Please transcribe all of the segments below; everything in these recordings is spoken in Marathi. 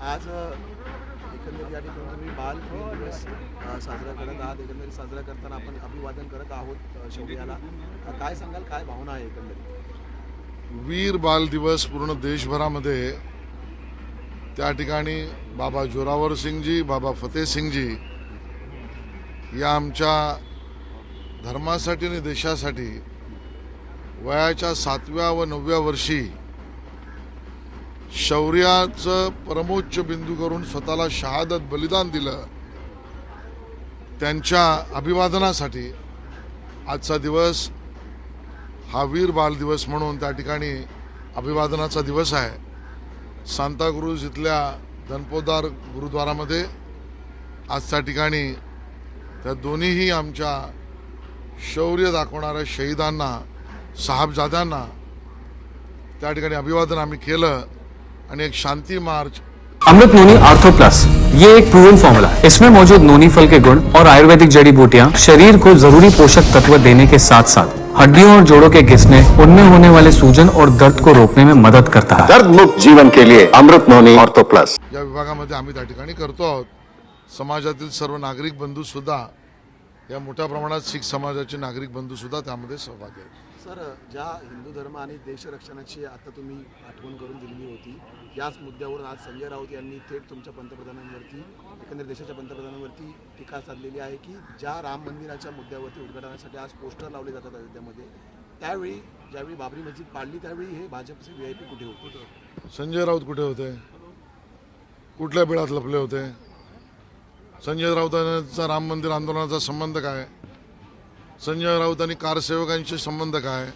आज अ, एकंदरीत या ठिकाणी तुम्ही बाल दिवस साजरा करत आहात. एकंदरीत साजरा करताना आपण अभिवादन करत आहोत शौर्याला. काय सांगाल? काय भावना आहे एकंदरीत? वीर बाल दिवस पूर्ण देशभरामध्ये. त्या ठिकाणी बाबा जोरावर सिंगजी बाबा फतेह सिंगजी या आमच्या धर्मासाठी आणि देशासाठी वयाच्या सातव्या व नवव्या वर्षी शौर्याचं परमोच्च बिंदू करून स्वतःला शहादत बलिदान दिलं. त्यांच्या अभिवादनासाठी आजचा दिवस हा वीर बाल दिवस म्हणून त्या ठिकाणी अभिवादनाचा दिवस आहे. सांताक्रूज इथल्या धनपोदार गुरुद्वारामध्ये आज त्या ठिकाणी त्या दोन्हीही आमच्या शौर्य दाखवणाऱ्या शहीदांना साहबजाद्यांना त्या ठिकाणी अभिवादन आम्ही केलं. आणि एक शांती march. Amrut noni ortho plus ये एक प्रूवन फॉर्मूला है इसमें मौजूद नोनी फल के गुण और आयुर्वेदिक जड़ी बूटियां शरीर को जरूरी पोषक तत्व देने के साथ साथ हड्डियों और जोड़ों के घिसने उनमें होने वाले सूजन और दर्द को रोकने में मदद करता है। दर्द मुक्त जीवन के लिए अमृत नोनी ऑर्थो प्लस या विभागामध्ये आम्ही त्या ठिकाणी करतो आहोत. समाजातील सर्व नागरिक बंधू सुद्धा या मोठ्या प्रमाणात शीख समाजाचे नागरिक बंधू सुद्धा त्यामध्ये सहभागी आहेत. सर ज्या हिंदू धर्म आणि देशरक्षणाची आता तुम्ही आठवण करून दिलेली होती याच मुद्द्यावरून आज संजय राऊत यांनी थेट तुमच्या पंतप्रधानांवरती एकंदर देशाच्या पंतप्रधानांवरती टीका साधलेली आहे की ज्या राम मंदिराच्या मुद्द्यावरती उद्घाटनासाठी आज पोस्टर लावले जातात अयोध्येमध्ये त्यावेळी ज्यावेळी बाबरी मस्जिद पाडली त्यावेळी हे भाजपचे व्ही आय पी कुठे होते? संजय राऊत कुठे होते? कुठल्या बिळात लपले होते? संजय राऊतांचा राम मंदिर आंदोलनाचा संबंध काय? संजय राऊत आणि कारसेवकांशी संबंध काय?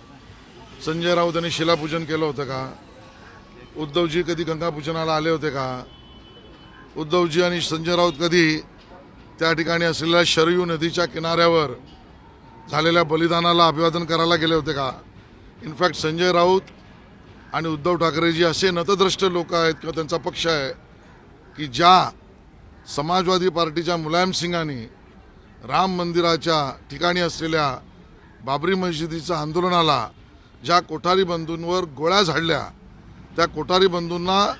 संजय राऊत यांनी शिलापूजन केलं होतं का? उद्धवजी कधी गंगापूजनाला आले होते का? उद्धवजी आणि संजय राऊत कधी त्या ठिकाणी असलेल्या शरयू नदीच्या किनाऱ्यावर झालेल्या बलिदानाला अभिवादन करायला गेले होते का? इनफॅक्ट संजय राऊत आणि उद्धव ठाकरेजी असे नतद्रष्ट लोक आहेत किंवा त्यांचा पक्ष आहे की ज्या समाजवादी पार्टीच्या मुलायमसिंगांनी राम मंदिराच्या ठिकाणी असलेल्या बाबरी मशिदीच्या आंदोलनाला ज्या कोठारी बंधूंवर गोळ्या झाडल्या. त्या कोठारी बंधूंना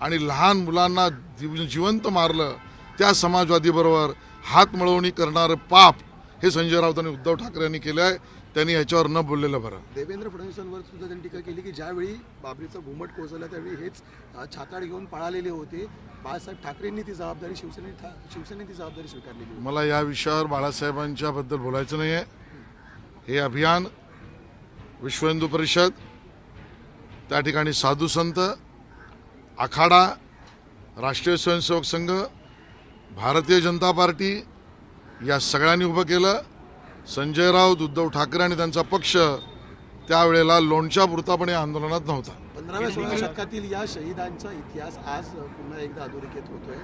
आणि लहान मुलांना जीव- जिवंत मारलं. त्या समाजवादीबरोबर हात मळवणी करणारं पाप हे संजय राऊत आणि उद्धव ठाकरे यांनी केलं आहे त्यांनी याच्यावर न बोललेलं बरं. देवेंद्र फडणवीसांवर सुद्धा त्यांनी टीका केली की ज्यावेळी बाबरीचं घुमट कोसळलं त्यावेळी हेच छाताड घेऊन पळालेले होते. बाळासाहेब ठाकरेंनी ती जबाबदारी शिवसेने शिवसेनेने ती जबाबदारी स्वीकारलेली होती. मला या विषयावर बाळासाहेबांच्या बद्दल बोलायचं नाही आहे हे अभियान विश्व हिंदू परिषद त्या ठिकाणी साधू संत आखाडा राष्ट्रीय स्वयंसेवक संघ भारतीय जनता पार्टी या सगळ्यांनी उभं केलं. संजय राऊत उद्धव ठाकरे आणि त्यांचा पक्ष त्यावेळेला लोणच्या पुरतापणे आंदोलनात नव्हता. पंधराव्या शतकातील या शहीदांचा इतिहास आज पुन्हा एकदा अधोरेखित होतोय.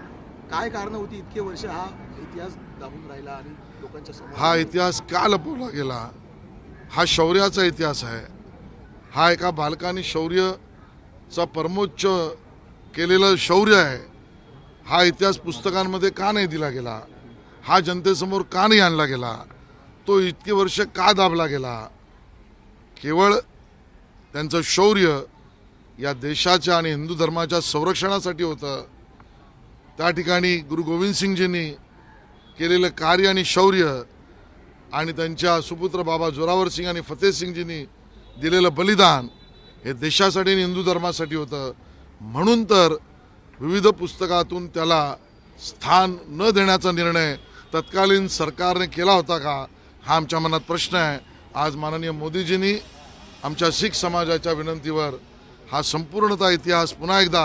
काय कारण होती इतके वर्ष हा इतिहास दाबून राहिला आणि लोकांच्या हा इतिहास का लपवला गेला? हा शौर्याचा इतिहास आहे. हा एका बालकाने शौर्यचा परमोच्च केलेलं शौर्य आहे. हा इतिहास पुस्तकांमध्ये का नाही दिला गेला? हा जनतेसमोर का नाही आणला गेला? तो इतके वर्ष का दाबला गेला? केवळ त्यांचं शौर्य या देशाच्या आणि हिंदू धर्माच्या संरक्षणासाठी होतं. त्या ठिकाणी गुरु गोविंद सिंगजींनी केलेलं कार्य आणि शौर्य आणि त्यांच्या सुपुत्र बाबा जोरावर सिंग आणि फतेह सिंगजींनी दिलेलं बलिदान हे देशासाठी आणि हिंदू धर्मासाठी होतं. म्हणून तर विविध पुस्तकातून त्याला स्थान न देण्याचा निर्णय तत्कालीन सरकारने केला होता का? हा आमच्या मनात प्रश्न आहे. आज माननीय मोदीजींनी आमच्या शीख समाजाच्या विनंतीवर हा संपूर्णतः इतिहास पुन्हा एकदा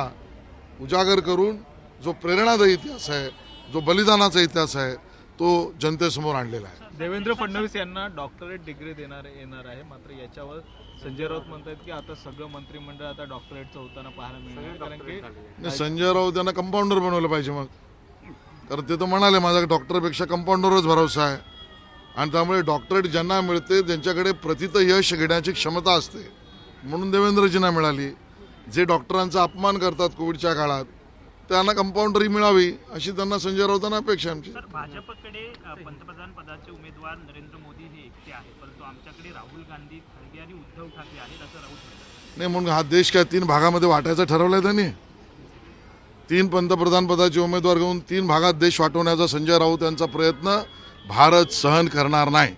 उजागर करून जो प्रेरणादायी इतिहास आहे जो बलिदानाचा इतिहास आहे तो जनतेसमोर आणलेला आहे. देवेंद्र फडणवीस यांना डॉक्टरेट डिग्री देणार येणार आहे. मात्र याच्यावर संजय राऊत म्हणतात की आता सगळं मंत्रिमंडळ आता डॉक्टरेटचं होताना पाहायला मिळणार. कारण की संजय राऊत यांना कंपाऊंडर बनवलं पाहिजे मग. कारण ते तर म्हणाले माझा डॉक्टरपेक्षा कंपाऊंडरच भरोसा आहे. आणि त्यामुळे डॉक्टरेट ज्यांना मिळते त्यांच्याकडे प्रतित यश घेण्याची क्षमता असते म्हणून देवेंद्रजींना मिळाली. जे डॉक्टरांचा अपमान करतात कोविडच्या काळात त्यांना कंपाऊंडरी मिळावी अशी त्यांना संजय राऊतांना अपेक्षा आमची. भाजपकडे पंतप्रधान पदाचे उमेदवार नरेंद्र मोदी हे एकटे आहेत परंतु आमच्याकडे राहुल गांधी खरगे आणि उद्धव ठाकरे आहेत असं राऊत नाही म्हणून हा देश काय तीन भागामध्ये वाटायचा ठरवलाय त्यांनी? तीन पंतप्रधान पदाचे उमेदवार घेऊन तीन भागात देश वाटवण्याचा संजय राऊत यांचा प्रयत्न भारत सहन करणार नाही.